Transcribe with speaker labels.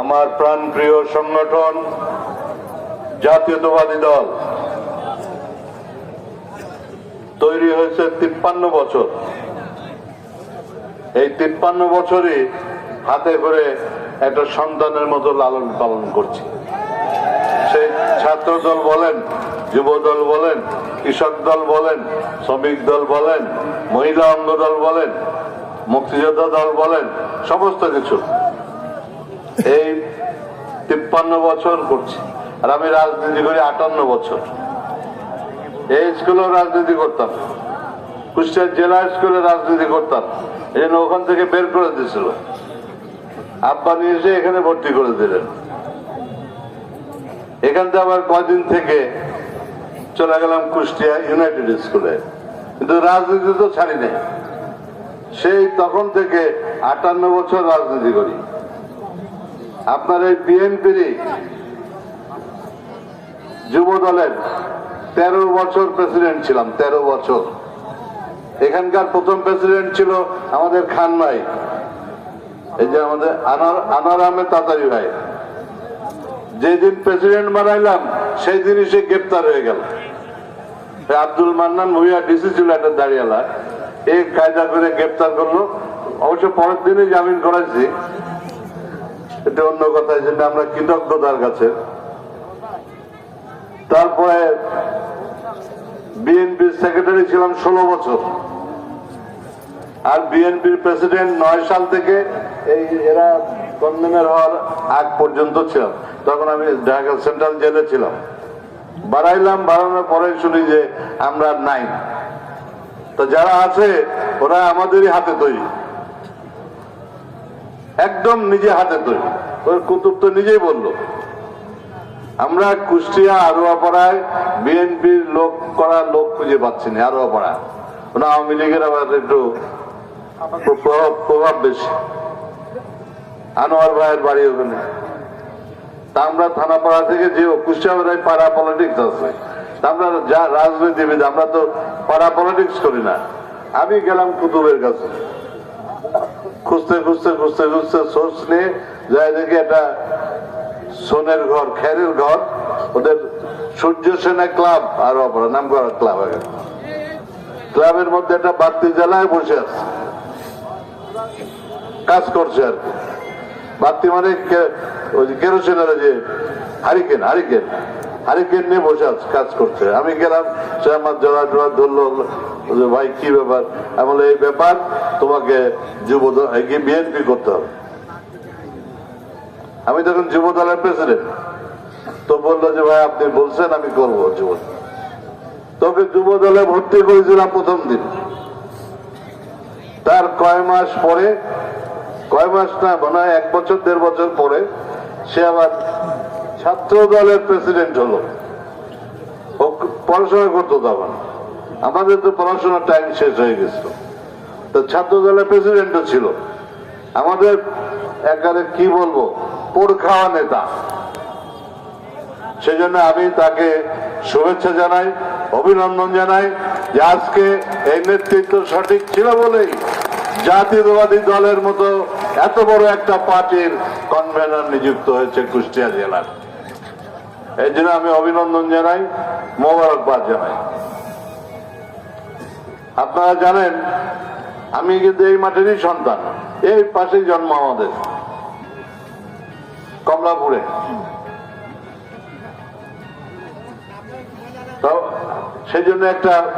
Speaker 1: আমার প্রাণপ্রিয় সংগঠন, জাতীয়তাবাদী দল। তৈরি হয়েছে তিপ্পান্ন বছর। এই তিপ্পান্ন বছরই হাতে করে একটা সন্তানের মতো লালন পালন করছি। সেই ছাত্র দল বলেন যুব দল বলেন, কৃষক দল বলেন, শ্রমিক দল বলেন, মহিলা অঙ্গ দল বলেন, মুক্তিযোদ্ধা দল বলেন, সমস্ত কিছু। এই তিপ্পান্ন বছর করছি। আর আমি রাজনীতি করি আটান্ন বছর। এই স্কুলেও রাজনীতি করতাম। কুষ্টিয়া জেলা স্কুলে রাজনীতি করতাম। এই জন্য ওখান থেকে বের করে দিয়েছিল। আব্বা নিয়ে এসে এখানে ভর্তি করে দিলেন। এখান থেকে আবার কয়দিন থেকে চলে গেলাম কুষ্টিয়া ইউনাইটেড স্কুলে। কিন্তু রাজনীতি তো ছাড়ি নাই সেই তখন থেকে আটান্ন বছর রাজনীতি করি। আপনার এই বিএনপির যুব দলের তেরো বছর প্রেসিডেন্ট ছিলাম, তেরো বছর। এখানকার প্রথম প্রেসিডেন্ট ছিল আমাদের খান ভাই। এই যে আমাদের আনার আনার আহমেদ তাতারি ভাই। যেদিন প্রেসিডেন্ট বানাইলাম সেই দিনই সে গ্রেপ্তার হয়ে গেল। আব্দুল মান্নান ভুইয়া ডিসি ছিল একটা দাঁড়িয়ালা। এই কায়দা করে গ্রেপ্তার করল। অবশ্য পরের দিনই জামিন করাইছি। এটা অন্য কথা, এই জন্য আমরা কৃতজ্ঞ তার কাছে। তারপরে বিএনপির সেক্রেটারি ছিলাম ষোলো বছর। আর বিএনপির প্রেসিডেন্ট নয় সাল থেকে এই এরা কনভেনার হওয়ার আগ পর্যন্ত ছিলাম। তখন আমি ঢাকা সেন্ট্রাল জেলে ছিলাম। বাড়াইলাম, বাড়ানোর পরে শুনি যে আমরা নাই। তো যারা আছে, ওরা আমাদেরই হাতে তৈরি। একদম নিজে হাতে তৈরি। ওর কুতুব তো নিজেই বলল। আমরা কুষ্টিয়া, আরোয়াপাড়ায় বিএনপির লোক করা লোক খুঁজে পাচ্ছি না, আরোয়াপাড়ায়। ওনা আওয়ামী লীগের আবার একটু প্রভাব প্রভাব বেশি। আনোয়ার ভাইয়ের বাড়ি ওখানে। তা আমরা থানাপাড়া থেকে যে কুষ্টিয়া পাড়া পলিটিক্স আছে। আমরা যা রাজনীতিবিদ, আমরা তো পাড়া পলিটিক্স করি না। আমি গেলাম কুতুবের কাছে। খুঁজতে খুঁজতে খুঁজতে খুঁজতে সোর্স নিয়ে যাই দেখি একটা সোনের ঘর খেরের ঘর। ওদের সূর্য সেনা ক্লাব আর অপরা নাম করা ক্লাব ক্লাবের মধ্যে একটা বাতি জ্বালায় বসে আছে। কাজ করছে আর বাতি মানে ওই যে কেরোসিনের যে হারিকেন হারিকেন। হারিকেন নিয়ে বসে কাজ করছে। আমি গেলাম, সে আমার জড়া জড়া ধরলো ভাই, কি ব্যাপার? আমি এই ব্যাপার, তোমাকে যুব বিএনপি করতে হবে? আমি তখন যুব দলের প্রেসিডেন্ট তো বলল যে, ভাই, আপনি বলছেন, আমি করব যুব তোকে যুব দলে ভর্তি করেছিলাম প্রথম দিন। তার কয় মাস পরে, কয় মাস না, মনে এক বছর, দেড় বছর পরে, সে আবার ছাত্র দলের প্রেসিডেন্ট হলো পড়াশোনা করতো তখন। আমাদের তো পড়াশোনার টাইম শেষ হয়ে গেছিল। তো ছাত্র দলের প্রেসিডেন্টও ছিল। আমাদের একারে কি বলব পোড় খাওয়া নেতা। সেজন্য আমি তাকে শুভেচ্ছা জানাই, অভিনন্দন জানাই যে আজকে এই নেতৃত্ব সঠিক ছিল বলেই জাতীয়তাবাদী দলের মতো এত বড় একটা পার্টির কনভেনর নিযুক্ত হয়েছে কুষ্টিয়া জেলার। এই জন্য আমি অভিনন্দন জানাই, মোবারকবাদ জানাই। আপনারা জানেন, আমি কিন্তু এই মাঠেরই সন্তান। এই পাশেই জন্ম আমাদের, কমলাপুরে। সেই জন্য একটা